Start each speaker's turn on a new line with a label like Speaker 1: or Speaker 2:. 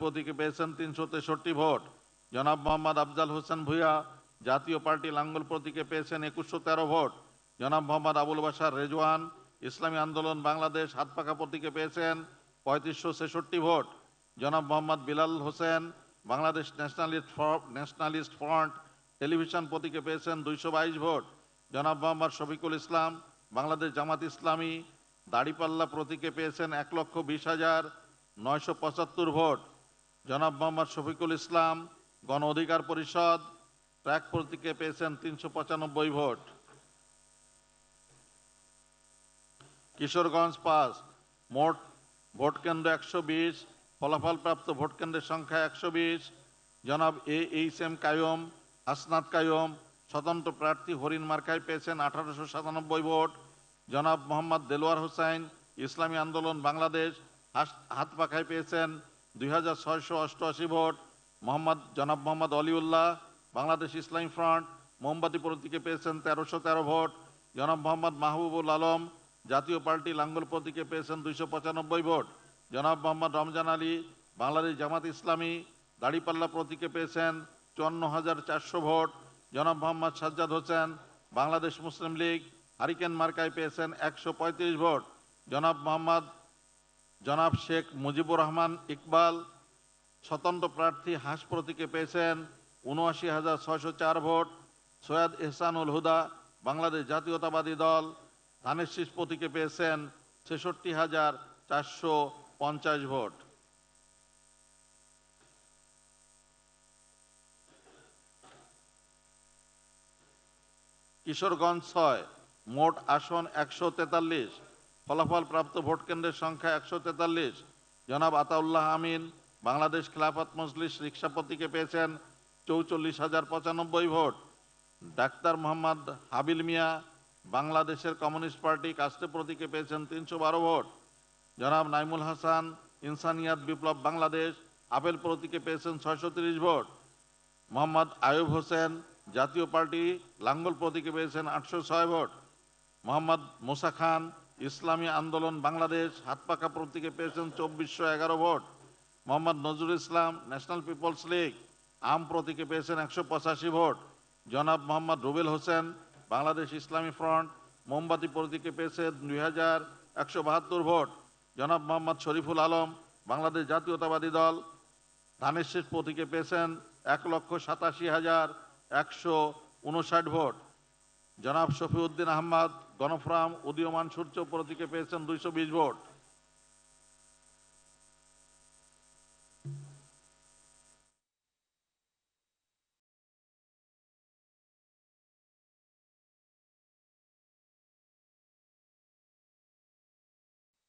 Speaker 1: প্রতীকে পেয়েছেন তিনশো তেষট্টি ভোট। জনাব মোহাম্মদ আফজাল হোসেন ভুইয়া জাতীয় পার্টি লাঙ্গল প্রতীকে পেয়েছেন একুশশো তেরো ভোট। জনাব মোহাম্মদ আবুল বাসার রেজওয়ান, ইসলামী আন্দোলন বাংলাদেশ হাতপাকা প্রতীকে পেয়েছেন পঁয়ত্রিশশো ছেষট্টি ভোট। জনাব Mohammad Bilal Hossain, Bangladesh nationalist nationalist front television প্রতীকে পেয়েছেন দুইশো বাইশ ভোট। জনাব মোহাম্মদ শফিকুল ইসলাম, বাংলাদেশ জামাত ইসলামী দাড়িপাল্লা প্রতীকে পেয়েছেন এক লক্ষ বিশ হাজার নয়শো পঁচাত্তর ভোট। জনাব মোহাম্মদ শফিকুল ইসলাম, গণ অধিকার পরিষদ, ট্র্যাক প্রতীকে পেয়েছেন তিনশো পঁচানব্বই ভোট। কিশোরগঞ্জ পাস মোট ভোট কেন্দ্র একশো বিশ, ফলাফলপ্রাপ্ত ভোট কেন্দ্রের সংখ্যা একশো বিশ। জনাব A H M Kayum Hasnat Kayum, স্বতন্ত্র প্রার্থী হরিণ মার্কায় পেয়েছেন আঠারোশো সাতানব্বই ভোট। জনাব মোহাম্মদ দেলোয়ার হোসাইন ইসলামী আন্দোলন বাংলাদেশ, হাস- হাতপাখায় পেয়েছেন দুই হাজার ছয়শো অষ্টআশি ভোট, মোহাম্মদ, জনাব মোহাম্মদ অলিউল্লাহ, বাংলাদেশ ইসলামী ফ্রন্ট, মোমবাতি প্রতীকে পেয়েছেন তেরোশো তেরো ভোট, জনাব মোহাম্মদ মাহবুবুল আলম, জাতীয় পার্টি লাঙ্গল প্রতীকে পেয়েছেন দুইশো পঁচানব্বই ভোট, জনাব মোহাম্মদ রমজান আলী, বাংলাদেশ জামাত ইসলামী, দাড়িপাল্লা প্রতীকে পেয়েছেন চুয়ান্ন হাজার চারশো ভোট, জনাব মোহাম্মদ সাজ্জাদ হোসেন, বাংলাদেশ মুসলিম লীগ, হারিকেন মার্কায় পেয়েছেন একশো পঁয়ত্রিশ ভোট, জনাব মোহাম্মদ জনাব শেখ মুজিবুর রহমান ইকবাল, স্বতন্ত্র প্রার্থী হাঁস প্রতীকে পেয়েছেন উনআশি হাজার ছয়শো চার ভোট, সৈয়দ এহসানুল হুদা, বাংলাদেশ জাতীয়তাবাদী দল, ধানের শীষ প্রতীকে পেয়েছেন ছেষট্টি হাজার চারশো পঞ্চাশ ভোট। কিশোরগঞ্জ ছয়, মোট আসন একশো তেতাল্লিশ। ফলাফল প্রাপ্ত ভোট কেন্দ্রের সংখ্যা একশো তেতাল্লিশ। জনাব আতাউল্লাহ আমিন, বাংলাদেশ খেলাফত মজলিস রিক্সা প্রতীকে পেয়েছেন চৌচল্লিশ হাজার পঁচানব্বই ভোট। ডাক্তার মোহাম্মদ হাবিল মিয়া, বাংলাদেশের কমিউনিস্ট পার্টি কাস্টে প্রতীকে পেয়েছেন তিনশো বারো ভোট। জনাব নাইমুল হাসান, ইনসানিয়াত বিপ্লব বাংলাদেশ, আপেল প্রতীকে পেয়েছেন ছয়শো তিরিশ ভোট। মোহাম্মদ আয়ুব হোসেন, জাতীয় পার্টি লাঙ্গল প্রতীকে পেয়েছেন আটশো ছয় ভোট। মোহাম্মদ মোসা খান ইসলামী আন্দোলন বাংলাদেশ হাতপাকা প্রতীকে পেয়েছেন চব্বিশশো এগারো vote. Mohammad Nazrul Islam, National People's League, আম প্রতীকে পেয়েছেন একশো পঁচাশি ভোট। জনাব মোহাম্মদ রুবেল হোসেন, বাংলাদেশ ইসলামী ফ্রন্ট, মোমবাতি প্রতীকে পেয়েছেন দুই হাজার একশো বাহাত্তর ভোট। জনাব মোহাম্মদ শরীফুল আলম, বাংলাদেশ জাতীয়তাবাদী দল, ধানের শেষ প্রতীকে পেয়েছেন এক লক্ষ সাতাশি হাজার একশো উনষাট ভোট। জনাব শফিউদ্দিন আহমদ গণফ্রাম উদীয়মান সূর্য প্রতীকে পেয়েছেন দুইশো বিশ ভোট।